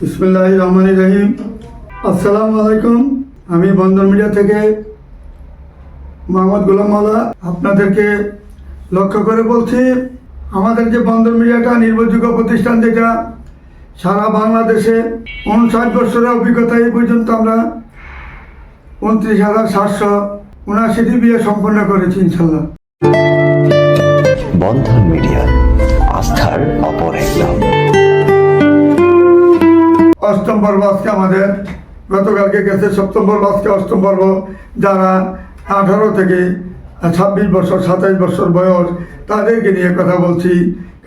বিসমুল্লাহ রহমান রহিম। আসসালামু আলাইকুম। আমি বন্দর মিডিয়া থেকে মোহাম্মদ গোলাম মাওলা আপনাদেরকে লক্ষ্য করে বলছি, আমাদের যে বন্দর মিডিয়াটা নির্ভরযোগ্য প্রতিষ্ঠান যেটা, সারা বাংলাদেশে উনষাট বছরের অভিজ্ঞতা এই পর্যন্ত আমরা উনত্রিশ হাজার সাতশো উনাশিটি বিয়ে সম্পন্ন করেছি, ইনশাল্লাহ। বন্ধন মিডিয়া, আস্থার অপর এক নাম অষ্টম পর্ব আজকে আমাদের, গতকালকে গেছে সপ্তম পর্ব আজকে অষ্টম পর্ব যারা আঠারো থেকে ছাব্বিশ বছর, সাতাইশ বছর বয়স, তাদেরকে নিয়ে কথা বলছি।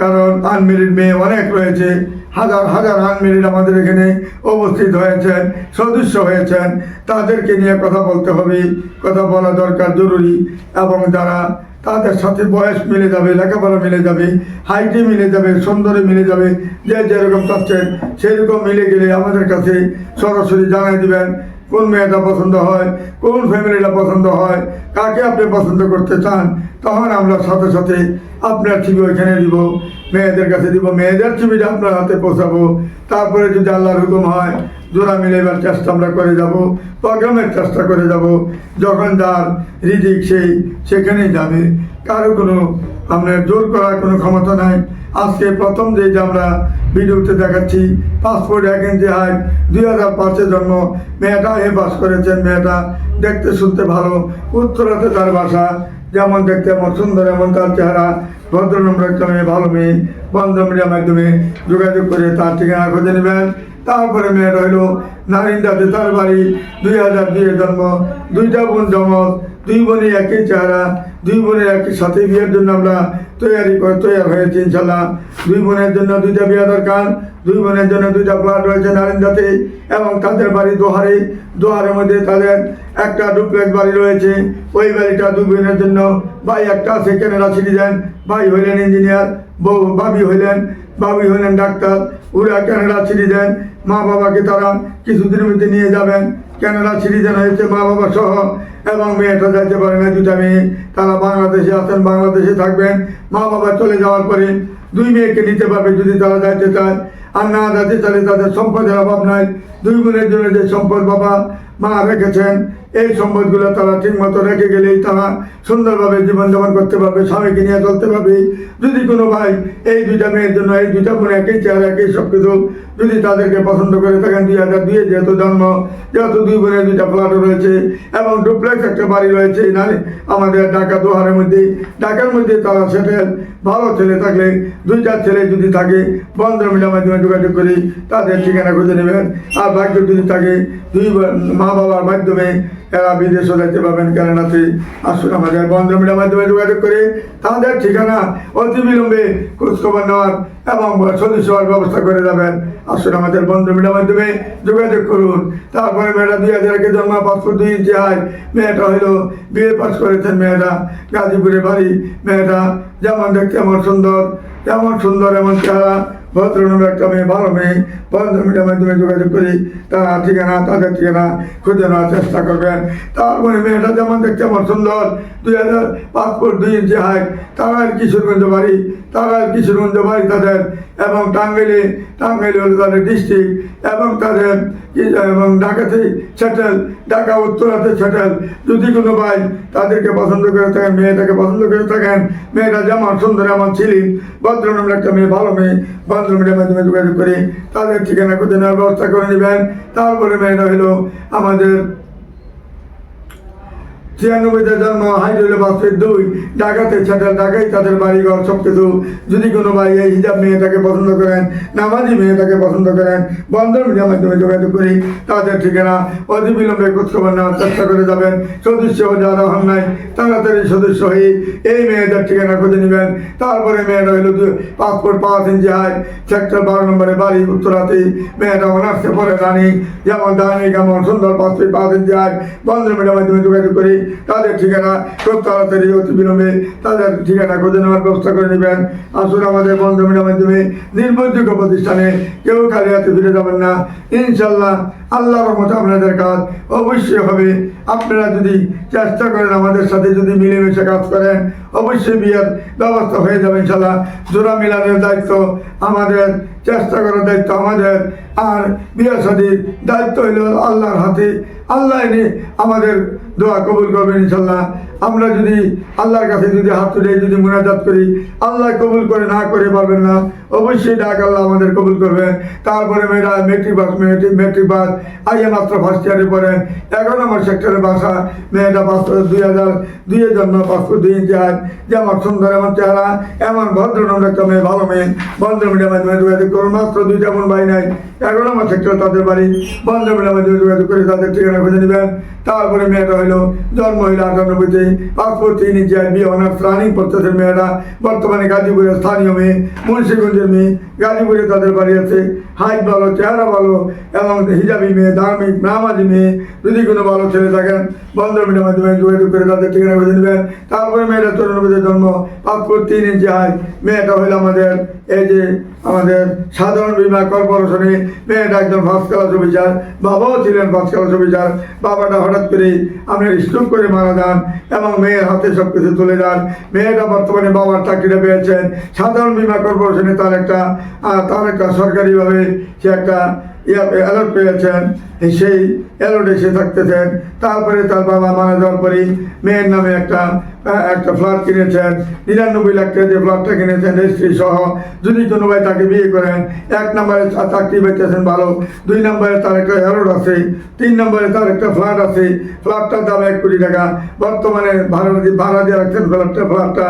কারণ আনমেরিড মেয়ে অনেক রয়েছে, হাজার হাজার আনমেরিড আমাদের এখানে উপস্থিত হয়েছেন, সদস্য হয়েছেন। তাদেরকে নিয়ে কথা বলতে হবে, কথা বলা দরকার জরুরি। এবং যারা তাদের সাথে বয়স মিলে যাবে, লেখাপড়া মিলে যাবে, হাইটে মিলে যাবে, সুন্দরে মিলে যাবে, যে যেরকম চাচ্ছেন সেরকম মিলে গেলে আমাদের কাছে সরাসরি জানাই দিবেন কোন মেয়েটা পছন্দ হয়, কোন ফ্যামিলিটা পছন্দ হয়, কাকে আপনি পছন্দ করতে চান, তখন আমরা সাথে সাথে আপনার ছবি ওইখানে দিব, মেয়েদের কাছে দিব, মেয়েদের ছবিটা আপনার হাতে পৌঁছাবো, তারপরে যদি আল্লাহর হুকুম হয় জোড়া মিলেবার চেষ্টা আমরা করে যাব, প্রোগ্রামের চেষ্টা করে যাব, যখন যার রিজিক সেই, সেখানেই যাবে। কারও কোনো আপনার জোর করার কোনো ক্ষমতা নাই। আজকে প্রথম যে আমরা ভিডিওতে দেখাচ্ছি, পাসপোর্ট ইঞ্চি হাইট দুই হাজার পাঁচে জন্ম, মেয়েটা এ পাস করেছেন, মেয়েটা দেখতে শুনতে ভালো, উত্তরাতে তার বাসা, যেমন দেখতে এমন সুন্দর, এমন তার চেহারা ভদ্রনম্র একটা মেয়ে, ভালো মেয়ে, বন্ধ মিডিয়ার মাধ্যমে যোগাযোগ করে তার ঠিকানা খুঁজে নেবেন। তারপরে মেয়েটা হইল নারিন্দাতে তার বাড়ি, দুই হাজার দুইয়ে জন্ম। দুইটা বোন জমক দুই বোনের একই চেহারা, দুই বোনের একই সাথে বিয়ের জন্য আমরা তৈরি করে তৈরি হয়েছি ইনশাল্লাহ। দুই বোনের জন্য দুইটা বিয়ে দরকার, দুই বোনের জন্য দুইটা ফ্ল্যাট রয়েছে নারিন্দাতে এবং তাদের বাড়ি দোহারে। দোহারের মধ্যে তাদের একটা ডুপ্লেক্স বাড়ি রয়েছে, ওই বাড়িটা দুই বোনের জন্য। ভাই একটা আছে, কেনাডা সিটিজেন। ভাই হইলেন ইঞ্জিনিয়ার, বউ ভাবি হইলেন, বাবি হইলেন ডাক্তার, ওরা ক্যানাডা সিটিজেন। মা বাবাকে তারা কিছুদিনের মধ্যে নিয়ে যাবেন। ক্যানাডা সিটিজেন হয়েছে মা বাবা সহ এবং মেয়েটা যাইতে পারে না। দুটা মেয়ে তারা বাংলাদেশে আসেন বাংলাদেশে থাকবেন। মা বাবা চলে যাওয়ার পরে দুই মেয়েকে নিতে পারবে যদি তারা যাইতে চায়। আর না যাইতে চাইলে তাদের সম্পদের অভাব নাই। দুই বোনের জন্য যে সম্পদ বাবা মা রেখেছেন, এই সম্পদগুলো তারা ঠিক মতো রেখে গেলেই তারা সুন্দরভাবে জীবনযাপন করতে পারবে, স্বামীকে নিয়ে চলতে পারবে। যদি কোনো ভাই এই দুইটা মেয়ের জন্য এই দুইটা বোন একই চেয়ার, একই সব কিছু যদি তাদেরকে পছন্দ করে থাকেন দুই হাজার দুইয়ে যেহেতু জন্ম, যেহেতু দুই বোনের দুইটা ফ্ল্যাটও রয়েছে এবং ডুপ্লেক্স একটা বাড়ি রয়েছে নারী আমাদের ঢাকা দোহারের মধ্যে, ঢাকার মধ্যে তারা সেটেল ভালো ছেলে থাকলে, দুইটা ছেলে যদি থাকে, বন্ধ মিডিয়ার মাধ্যমে যোগাযোগ করি তাদের ঠিকানা খুঁজে নেবেন। আর ভাগ্য যদি থাকে, দুই মা বাবার মাধ্যমে এরা বিদেশে যেতে পারবেন। কেননাতে আসুন আমাদের বন্ধ মিডিয়ার মাধ্যমে যোগাযোগ করে তাদের ঠিকানা অতি বিলম্বে খোঁজখবর নেওয়ার এবং সদস্য হওয়ার ব্যবস্থা করে যাবেন। আসুন আমাদের বন্ধু মিডিয়ার মাধ্যমে যোগাযোগ করুন। তারপরে মেয়েটা দুই হাজার একে জন্ম পাসপোর্ট দুই ইঞ্চি হাই মেয়েটা হইল বিয়ে পাস করেছেন মেয়েটা গাজীপুরে বাড়ি। মেয়েটা যেমন দেখতে এমন সুন্দর, যেমন সুন্দর, এমন চেহারা। ভদ্রনম একটা মেয়ে, ভালো মেয়ে মিডিয়ার মাধ্যমে যোগাযোগ করি, তারা ঠিকানা তাদের ঠিকানা খুঁজে নেওয়ার চেষ্টা করবেন। তারপরে মেয়েটা যেমন দেখতে এমন সুন্দর, দুই হাজার পাসপোর্ট দুই ইঞ্চি হাইট তারা আর কিশোরগঞ্জ বাড়ি, তারা আর কিশোরগঞ্জ বাড়ি তাদের, এবং টাঙ্গাইলে টাঙ্গাইলে হলো তাদের ডিস্ট্রিক্ট এবং তাদের এবং ঢাকাতে সেটেল ঢাকা উত্তরাতে সেটেল যদি কোনো ভাই তাদেরকে পছন্দ করে থাকেন, মেয়েটাকে পছন্দ করে থাকেন, মেয়েটা যেমন সুন্দর, এমন ছিলেন ভদ্রনম একটা মেয়ে, ভালো মেয়ে ভদ্রমের মাধ্যমে যোগাযোগ করে তাদের ঠিকানা খুঁজে নেওয়ার ব্যবস্থা করে নেবেন তারপরে মেয়েরা হলো আমাদের ছিয়ানব্বইতে জন্ম হাইড্রোলে বাসের দুই। ঢাকাতে ছেটাল ঢাকাই তাদের বাড়িঘর সব কিছু যদি কোনো ভাই এই হিজাব মেয়েটাকে পছন্দ করেন, নামাজি মেয়েটাকে পছন্দ করেন, বন্ধন মিডিয়ার মাধ্যমে যোগাযোগ করি, তাদের ঠিকানা অতি বিলম্বে খোঁজখবর নেওয়ার চেষ্টা করে যাবেন। সদস্য যারা হন নাই। তাড়াতাড়ি সদস্য হয়ে এই মেয়েদের ঠিকানা খুঁজে নেবেন। তারপরে মেয়েটা হইল পাসপোর্ট পাঁচ ইঞ্চি হাই সেক্টর বারো নম্বরে বাড়ি উত্তরাতে। মেয়েটা অনার্সে পরে রানী। যেমন দানি কেমন সুন্দর পাসপোর্ট পাঁচ ইঞ্চি হাই বন্ধন মিডিয়ার মাধ্যমে যোগাযোগ করি। তাদের ঠিকানা খুব তাড়াতাড়ি অতি বিলম্বে তাদের ঠিকানা খুঁজে নেওয়ার ব্যবস্থা করে নেবেন। আসুন আমাদের বন্ধ মিডিয়ার মাধ্যমে নির্ভরযোগ্য প্রতিষ্ঠানে কেউ খালি হাতে ফিরে যাবেন না। ইনশাল্লাহ আল্লাহ রহমতে আপনাদের কাজ অবশ্যই হবে। আপনারা যদি চেষ্টা করেন আমাদের সাথে যদি মিলেমিশে কাজ করেন, অবশ্যই বিয়ের ব্যবস্থা হয়ে যাবে ইনশাল্লাহ জোড়া মিলানের দায়িত্ব আমাদের, চেষ্টা করার দায়িত্ব আমাদের। আর বিয়ে শাদীর দায়িত্ব হইল আল্লাহর হাতে। আল্লাহ আমাদের দোয়া কবুল করবেন ইনশাল্লাহ। আমরা যদি আল্লাহর কাছে যদি হাত তুলে যদি মোনাজাত করি, আল্লাহ কবুল করে না করে পারবেন না। অবশ্যই ডাক আল্লাহ আমাদের কবুল করবেন তারপরে মেয়েরা matric pass matric matric pass IA মাত্র ফার্স্ট ইয়ারে পড়েন এগারো নম্বর সেক্টরের বাসা। মেয়েটা পাস দুই হাজার দুইয়ের জন্ম পাস করে দুই ইঞ্চি হাত যেমন সুন্দর, এমন চেহারা, এমন ভদ্র নম্বর একটা মেয়ে, ভালো মেয়ে। বন্ধ মিডিয়ার মাধ্যমে যোগাযোগ করুন, মাত্র দুইটা বোন ভাই নাই। এগারো নম্বর সেক্টর তাদের বাড়ি। বন্ধ মিডিয়ার মাধ্যমে যোগাযোগ করে তাদের ঠিকানা খুঁজে নেবেন। তারপরে মেয়েটা হলো জন্ম হইল আটানব্বইতে পাসপোর্ট করতেছে মেয়েরা, বর্তমানে গাজীপুরের স্থানীয় মেয়ে, মুন্সিগঞ্জের মেয়ে, গাজীপুরে তাদের বাড়ি আছে। হাইট ভালো, চেহারা ভালো এবং হিজাবি মেয়ে নামাজি মেয়ে। যদি কোনো ভালো ছেলে থাকেন বন্ধ মিডিয়ার মাধ্যমে যোগাযোগ করে তাদের ঠিকানা খুঁজে নেবেন। তারপরে মেয়েটা জন্ম, পাসপোর্ট তিন ইঞ্চি হাই মেয়েটা হইল আমাদের এই যে আমাদের সাধারণ বীমা কর্পোরেশনে মেয়েটা একজন ফার্স্ট ক্লাস অফিসার বাবাও ছিলেন ফার্স্ট ক্লাস অফিসার বাবাটা হঠাৎ করে আপনার স্ট্রোক করে মারা যান এবং মেয়ের হাতে সব কিছু তুলে যান মেয়েটা বর্তমানে বাবার চাকরিটা পেয়েছেন। সাধারণ বীমা কর্পোরেশনে তার একটা তার একটা সরকারিভাবে সে একটা অ্যালার্ট পেয়েছেন। সেই অ্যালার্টে সে থাকতেছেন। তারপরে তার বাবা মারা যাওয়ার পরেই মেয়ের নামে একটা একটা ফ্ল্যাট কিনেছেন, নিরানব্বই লাখ টাকা ফ্ল্যাটটা কিনেছেন রেজিস্ট্রি সহ যদি কোনো ভাই তাকে বিয়ে করেন, এক নম্বরে চাকরি পেতেছেন ভালো, দুই নম্বরে তার একটা অ্যালার্ট আছে, তিন নম্বরে তার একটা ফ্ল্যাট আছে ফ্ল্যাটটার দাম এক কোটি টাকা, বর্তমানে ভাড়া ভাড়া দিয়ে রাখছেন ফ্ল্যাটটা ফ্ল্যাটটা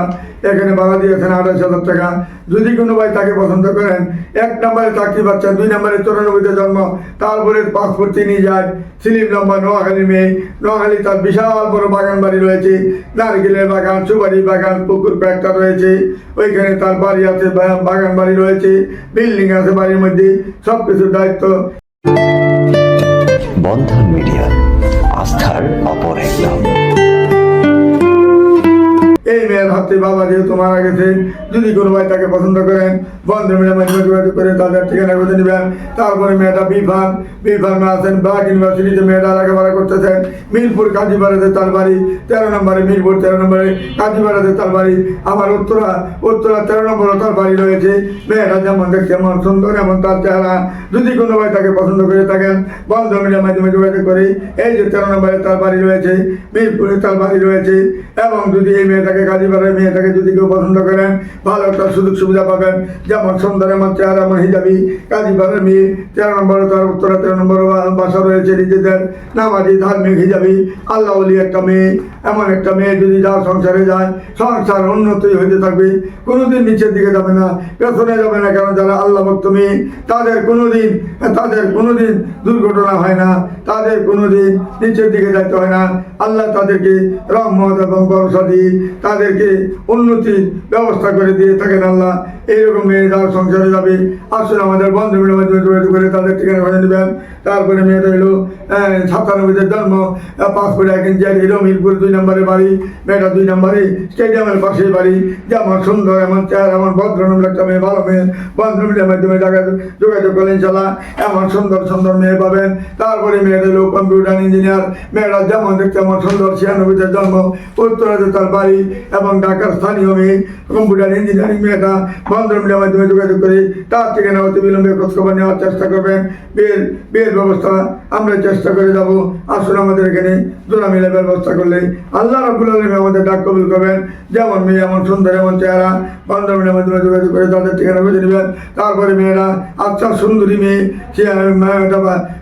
এখানে ভাড়া দিয়েছেন আঠাশ হাজার টাকা। যদি কোনো ভাই তাকে পছন্দ করেন, এক নম্বরে চাকরি পাচ্ছেন, দুই নম্বরে চৌরানব্বইতে জন্ম, তারপরে পাসপোর্ট তিনি যায়, স্লিপ নম্বর নোয়াখালী মেয়ে, নোয়াখালী তার বিশাল বড় বাগান বাড়ি রয়েছে নারকেলের বাগান সুপারি বাগান পুকুর কয়েকটা রয়েছে। ওইখানে তার বাড়ি আছে বাগান বাড়ি রয়েছে। বিল্ডিং আছে বাড়ির মধ্যে। সব কিছুর দায়িত্ব। বন্ধন মিডিয়া আস্থার অপর এক নাম। এই মেয়ের হাতে বাবা যেহেতু মারা গেছে যদি কোনো ভাই তাকে পছন্দ করেন বন্ধু মাধ্যমে করে তাদের ঠিকানা নেবেন। তারপরে মেয়েটা ব্রাক ইউনিভার্সিটিতে মেয়েটা লেখাপড়া করতেছেন, মিরপুর তার বাড়ি, তেরো নম্বরে মিরপুর, তেরো নম্বরে তার বাড়ি আমার উত্তরা উত্তরা তেরো নম্বরে তার বাড়ি রয়েছে। মেয়েটা যেমন দেখতে এমন সুন্দর, এমন তার চেহারা। যদি কোনো ভাই তাকে পছন্দ করে থাকেন, বন্ধু মিলের মাধ্যমে যোগাযোগ করে এই যে তেরো নম্বরে তার বাড়ি রয়েছে, মিরপুরে তার বাড়ি রয়েছে। এবং যদি এই মেয়েটাকে কাজীপাড়ার মেয়েটাকে যদি কেউ পছন্দ করেন, ভালো একটা সুযোগ সুবিধা পাবেন। যেমন সুন্দর এমন এমন হিজাবি কাজীপাড়ার মেয়ে তেরো নম্বরে তার উত্তরা তেরো নম্বর বাসা রয়েছে নিজেদের, নামাজি, ধার্মিক হিজাবি, আল্লাহ অলি একটা মেয়ে, এমন একটা মেয়ে যদি যার সংসারে যায়, সংসার উন্নতি হইতে থাকবে, কোনোদিন নিচের দিকে যাবে না, পেছনে যাবে না কেন যারা আল্লাহ ভক্ত মেয়ে, তাদের কোনোদিন তাদের কোনোদিন দুর্ঘটনা হয় না, তাদের কোনোদিন নিচের দিকে যাইতে হয় না, আল্লাহ তাদেরকে রহমত এবং ভরসা দিয়ে তাদেরকে উন্নতির ব্যবস্থা করে দিয়ে থাকেন আল্লাহ, এইরকম মেয়ে যার সংসারে যাবে, আসুন আমাদের বন্ধু মাধ্যমে যোগাযোগ করে তাদের ঠিকানা খুঁজে নেবেন। তারপরে মেয়েটা হলো সাতানব্বইতে জন্ম পাসপোর্ট এক ইঞ্চি আর হিরো মিরপুর দুই নম্বরে বাড়ি, মেয়েটা দুই নম্বরে, স্টেডিয়ামের পাশে বাড়ি। যেমন সুন্দর, এমন এমন ভদ্র নম্বর একটা মেয়ে, ভালো মেয়ে বন্ধু মিলের মাধ্যমে যোগাযোগ করলেন ইনশাল্লাহ এমন সুন্দর সুন্দর মেয়ে পাবেন। তারপরে মেয়েটা হলো কম্পিউটার ইঞ্জিনিয়ার। মেয়েরা যেমন দেখতে এমন সুন্দর, ছিয়ানব্বইতে জন্ম, উত্তরাতে তার বাড়ি এবং ঢাকার স্থানীয় মেয়ে, কম্পিউটার ইঞ্জিনিয়ারিং মেয়েটা বন্ধু মিলের মাধ্যমে যোগাযোগ করে, তার ঠিকানা অতি বিলম্বে খোঁজখবর নেওয়ার চেষ্টা করবেন। বিয়ের বিয়ের ব্যবস্থা আমরা চেষ্টা করে যাব। আসুন আমাদের এখানে জোড়া মিলে ব্যবস্থা করলে আল্লাহ রবুল আলম আমাদের ডাক কবুল করবেন। যেমন মেয়ে, এমন সুন্দর, এমন চেহারা বন্ধু মিলের মাধ্যমে যোগাযোগ করে তাদের ঠিকানা খুঁজে নেবেন। তারপরে মেয়েরা আচ্ছা সুন্দরী মেয়ে, সে, মেয়েটা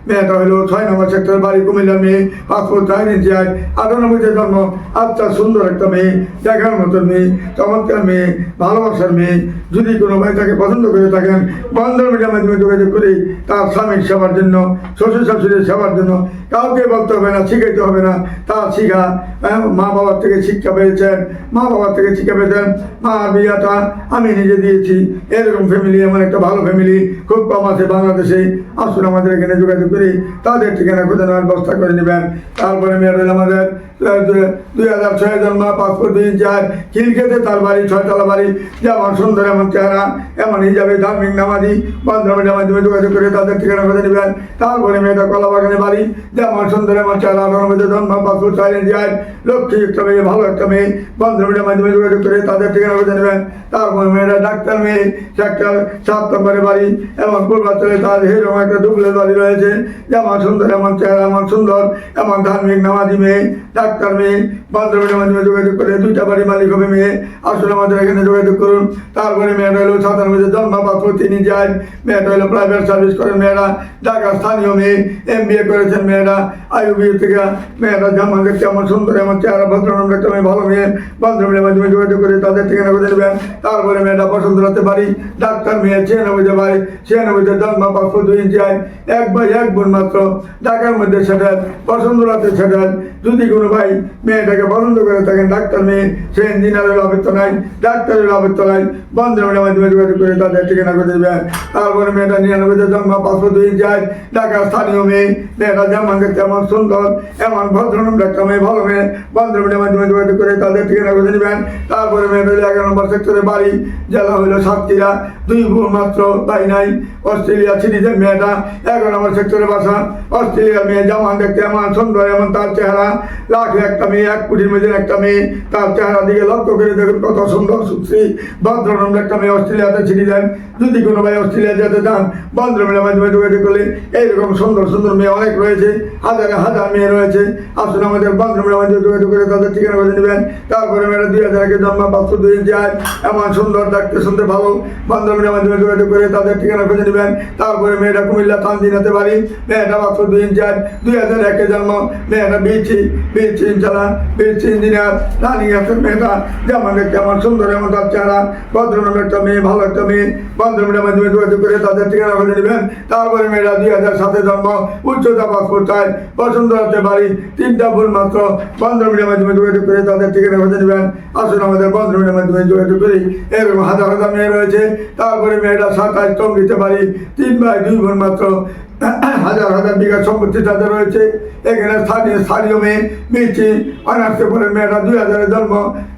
মেয়েটা হলো ছয় নম্বর সেক্টর বাড়ি কুমিল্লার মেয়ে পাসপোর্ট চার ইঞ্চি, আট আটানব্বইতে জন্ম। আচ্ছা সুন্দর একটা মেয়ে, দেখার মতন মেয়ে, চমৎকার মেয়ে, ভালোবাসার মেয়ে। যদি কোনো ভাই তাকে পছন্দ করে থাকেন বন্ধন মাধ্যমে যোগাযোগ করে তার স্বামীর সেবার জন্য শ্বশুর শাশুড়ির সেবার জন্য কাউকে বলতে হবে না শিখাইতে হবে না তার শিখা হ্যাঁ, মা বাবার থেকে শিক্ষা পেয়েছেন মা বাবার থেকে শিক্ষা পেয়েছেন মা বিয়াটা আমি নিজে দিয়েছি এরকম ফ্যামিলি এমন একটা ভালো ফ্যামিলি খুব কম আছে বাংলাদেশে আসুন আমাদের এখানে যোগাযোগ করে তাদের ঠিকানা খুঁজে নেওয়ার ব্যবস্থা করে নেবেন তারপরে হলো আমাদের দুই হাজার ছয় জন্ম পাসপোর্ট দুই চার তার বাড়ি, ছয়তলা বাড়ি, যেমন সুন্দর, এমন চেহারা এমন হিসাবে ধার্মিক নামাজি বান্ধবের মাধ্যমে যোগাযোগ করে তাদের ঠিকানা খুঁজে নেবেন। তারপরে মেয়েটা কলা বাগানে বাড়ি, যেমন সুন্দর, এমন চার মধ্যে জন্ম পাসপোর্ট চাইলেন যায় লক্ষ্মী একটা মেয়ে, ভালো একটা মেয়ে বন্ধুমিটার মাধ্যমে যোগাযোগ করে তাদের ঠিকানা খুঁজে নেবেন। তারপর মেয়েরা ডাক্তার মেয়ে সেক্টর সাত নম্বরে বাড়ি এবং পূর্বাঞ্চলে তার সেরকম একটা ডুবলে বাড়ি রয়েছে। যেমন সুন্দর, এমন চেহারা, এমন সুন্দর, এমন ধার্মিক নামাজি মেয়ে ডাক্তার মেয়ে বন্ধুমিটার মাধ্যমে যোগাযোগ করে, দুইটা বাড়ি মালিক হবে মেয়ে। আসলে আমাদের এখানে যোগাযোগ করুন। তারপরে মেয়েটা হলো সাধারণ মধ্যে জন্ম পাসপোর্ট তিনি যায় মেয়েটা হলো প্রাইভেট সার্ভিস করেন মেয়েরা। ঢাকা স্থানীয় মেয়ে এম বি এ করেছেন মেয়েরা। আইউবি থেকে মেয়েরা যেমন দেখতে এমন সুন্দর, এমন চেহারা ভদ্রনাম দেখতে মেয়ে ভালো মেয়ে। বান্ধবীর মাধ্যমে যোগাযোগ করে তাদের ঠিকানা খুঁজে নেবেন। তারপরে মেয়েটা পছন্দ হতে পারি ডাক্তার মেয়ে, ছিয়ানব্বইতে পারি ছিয়ানব্বইতে জন্ম পাসপোর্ট দুই ইঞ্চি আয় এক ভাই, এক বোন মাত্র। ঢাকার মধ্যে সেটেল পছন্দ রাতে সেটেল। যদি কোনো ভাই, মেয়েটাকে পছন্দ করে থাকেন ডাক্তার মেয়ে, সে ইঞ্জিনিয়ারের আবৃত্ত নাই, ডাক্তারের আবৃত্ত নাই বন্ধুমের মাধ্যমে যোগাযোগ করে তাদের ঠিকানা করে দেবেন তারপরে মেয়েটা নিরানব্বইতে জন্ম পাসপোর্ট দুই আয় ঢাকার স্থানীয় মেয়ে, মেয়েটা যেমন দেখতে এমন সুন্দর, এমন ভদ্রনম একটা মেয়ে, ভালো মেয়ে বন্ধুমের মাধ্যমে যোগাযোগ করে তাদের ঠিকানা খুঁজে নেবেন তারপরে মেয়েটা এগারো নম্বর সেক্টরে বাড়ি, জেলা হইল সাতক্ষীরা, দুই বোন মাত্র তাই নাই, অস্ট্রেলিয়া সিরিজের মেয়েটা, এগারো নম্বর সেক্টরে বাসা, অস্ট্রেলিয়ার মেয়ে যেমন দেখতে এমন সুন্দর, এমন তার চেহারা লাখে একটা মেয়ে, এক কোটির মধ্যে একটা মেয়ে, তার চেহারা দিকে লক্ষ্য করে দেখুন কত সুন্দর সুশ্রী। ভদ্রনম একটা মেয়ে অস্ট্রেলিয়াতে সিরিজেন যদি কোনো ভাই অস্ট্রেলিয়া যেতে চান বন্ধুমের মাধ্যমে যোগাযোগ করলে এইরকম সুন্দর সুন্দর মেয়ে অনেক রয়েছে, হাজারে হাজার মেয়ে রয়েছে। আসুন আমাদের বন্ধুমের মাধ্যমে যোগাযোগ করে তাদের ঠিকানা খুঁজে নেবেন। তারপরে মেয়েরা দুই হাজার একে জন্ম পাঁচশো দুই যায় এমন সুন্দর, দেখতে শুনতে ভালো বান্ধবীর মাধ্যমে যোগাযোগ করে তাদের ঠিকানা খুঁজে নেবেন। তারপরে মেয়েটা কুমিল্লা তানজিনাতে বাড়ি। মেয়েটা পাঁচশো দুই যায় দুই হাজার একে জন্ম মেয়েটা বিচি বিচি ইনশাল্লাহ বিচি ইঞ্জিনিয়ার রানিং আছে মেয়েটা যেমন দেখতে সুন্দর এমন তার চেহারা। ভদ্রনাম একটা মেয়ে, ভালো একটা মেয়ে। বান্ধবীর মাধ্যমে যোগাযোগ করে তাদের ঠিকানা খুঁজে নেবেন তারপরে মেয়েরা দুই হাজার সাতে জন্ম, উচ্চতা পাসপোর্ট চায় পছন্দ হতে পারি তিনটা ভুল মাত্র। বান্ধবীর মাধ্যমে যোগাযোগ করে তাদের ঠিকানা খুঁজে নেবেন আসুন আমাদের বন্ধুদের মাধ্যমে যোগাযোগ করি। এরকম হাজার হাজার মেয়ে রয়েছে। তারপরে মেয়েটা সাতাশ টন দিতে পারি তিন ভাই দুই বোন মাত্র। হাজার হাজার বিঘা সম্পত্তি তাদের রয়েছে। এখানে স্থানীয় স্থানীয় মেয়ে, মিষ্টি অনার্সে পরে মেয়েটা দুই হাজারের জন্ম।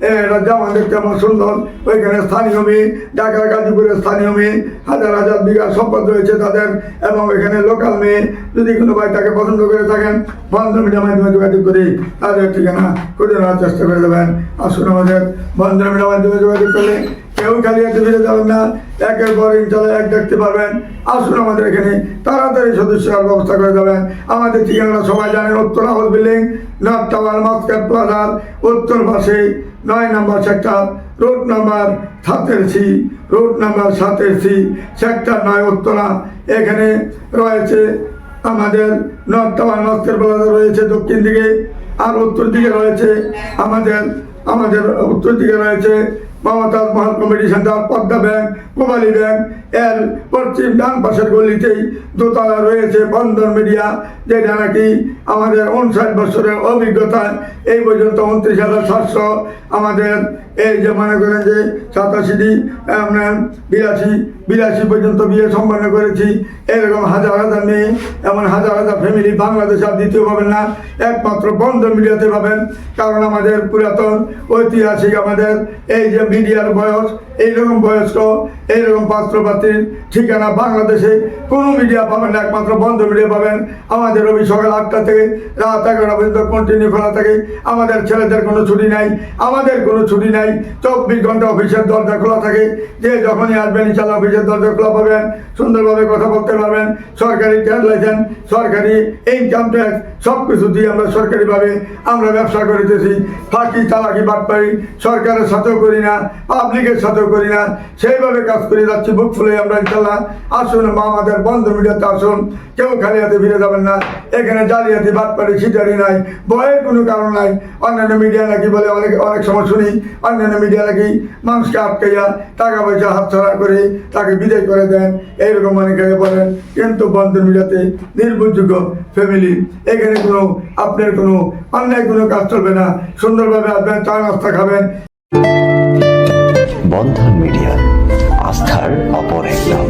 এটা জামা দেখতে আমার সুন্দর। ওইখানে স্থানীয় মেয়ে, ঢাকা গাজীপুরের স্থানীয় মেয়ে। হাজার হাজার বিঘা সম্পদ রয়েছে তাদের। এবং এখানে লোকাল মেয়ে, যদি কোনো ভাই তাকে পছন্দ করে থাকেন বন্ধ মিডিয়ার মাধ্যমে যোগাযোগ করে। তাদের ঠিকানা খুঁজে নেওয়ার চেষ্টা করে দেবেন। আসুন আমাদের বন্ধ মিডিয়ার মাধ্যমে যোগাযোগ করলে কেউ খালি হাতে ফিরে যাবেন না, একের পর ইনশাল্লাহ এক দেখতে পারবেন। আসুন আমাদের এখানে, তাড়াতাড়ি সদস্য ব্যবস্থা করে দেবেন। আমাদের ঠিকানা সবাই জানেন, উত্তর হাউস বিল্ডিং, নর্থ টাওয়ার মাস্কার প্লাজার উত্তর পাশে নয় নম্বর সেক্টর, রোড নাম্বার সাতের সি, রোড নাম্বার সাতের সি, সেক্টর নয় উত্তরা। এখানে রয়েছে আমাদের নর্থ টাওয়ার মাস্কার প্লাজা রয়েছে দক্ষিণ দিকে, আর উত্তর দিকে রয়েছে আমাদের আমাদের উত্তর দিকে রয়েছে Momtaz Mahal community centre, Padma bank, কোমালী bank এর পশ্চিম ডান পাশের গলিতেই দোতলা রয়েছে বন্ধন মিডিয়া যেটা নাকি আমাদের উনষাট বছরের অভিজ্ঞতায় এই পর্যন্ত উনত্রিশ হাজার সাতশো আমাদের এই যে মনে করেন যে সাতাশিটি আপনার বিরাশি বিরাশি পর্যন্ত বিয়ে সম্পন্ন করেছি। এরকম হাজার হাজার মেয়ে, এমন হাজার হাজার ফ্যামিলি বাংলাদেশে আর দ্বিতীয় পাবেন না, একমাত্র বন্ধ মিডিয়াতে পাবেন। কারণ আমাদের পুরাতন ঐতিহাসিক আমাদের এই যে মিডিয়ার বয়স, এইরকম বয়স্ক এইরকম পাত্রপাত্রীর ঠিকানা বাংলাদেশে কোনো মিডিয়া পাবেন না, একমাত্র বন্ধ মিডিয়া পাবেন। আমাদের রবি সকাল আটটা থেকে রাত এগারোটা পর্যন্ত কন্টিনিউ খোলা থাকে। আমাদের ছেলেদের কোনো ছুটি নাই, আমাদের কোনো ছুটি নাই। চব্বিশ ঘণ্টা অফিসের দরজা খোলা থাকে। যে যখনই আসবেন ইনশাল্লাহ অফিসের দরজা খোলা পাবেন। সুন্দরভাবে কথা বলতে পারবেন। সরকারি ট্যাক্স লাইসেন্স সরকারি ইনকাম ট্যাক্স সব কিছু দিয়ে আমরা সরকারিভাবে আমরা ব্যবসা করিতেছি। ফাঁকি, চালাকি বাটপাই সরকারের সাথেও করি না পাবলিকের সাথেও করি না। সেইভাবে কাজ করে যাচ্ছি, বুক ফুলে আমরা ইনশাল্লাহ আসুন, মা আমাদের বন্ধ মিডিয়াতে আসুন, কেউ খালি হাতে ফিরে যাবেন না, এখানে জালিয়াতি, বাটপাড়ি, ছিটারি নাই, ভয়ের কোনো কারণ নাই, অন্যান্য মিডিয়া নাকি বলে অনেক অনেক সময় শুনি, অন্যান্য মিডিয়া নাকি মানুষকে আটকাইয়া টাকা পয়সা হাতছাড়া করে তাকে বিদায় করে দেন, এইরকম অনেকে বলেন, কিন্তু বন্ধ মিডিয়াতে নির্ভরযোগ্য ফ্যামিলি, এখানে কোনো, আপনার কোনো, অন্যায় কোনো কাজ চলবে না, সুন্দরভাবে আসবেন চা নাস্তা খাবেন। বন্ধন মিডিয়া। আস্থার অপর এক নাম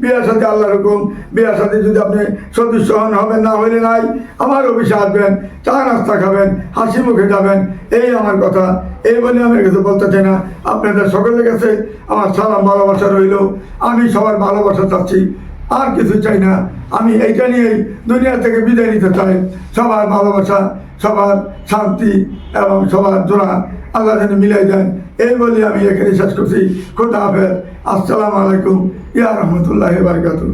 বিয়ের সাথে আল্লাহর হুকুম বিয়ের সাথে যদি আপনি সদস্য হন, হবেন না, হইলে নাই, আমার অফিসে আসবেন চা নাস্তা খাবেন, হাসি মুখে যাবেন, এই আমার কথা, এই বলে আমি কিছু বলতে চাই না। আপনাদের সকলের কাছে আমার সালাম, ভালোবাসা রইল। আমি সবার ভালোবাসা চাচ্ছি, আর কিছু চাই না। আমি এইটা নিয়েই দুনিয়া থেকে বিদায় নিতে চাই। সবার ভালোবাসা, সবার শান্তি এবং সবার জোড়া আল্লাহ যেন মিলাই দেন। এই বলে আমি এখানে শেষ করছি। খোদা হাফেজ। আসসালামু আলাইকুম। ইয়া রহমতুল্লাহ বারকাতুহ।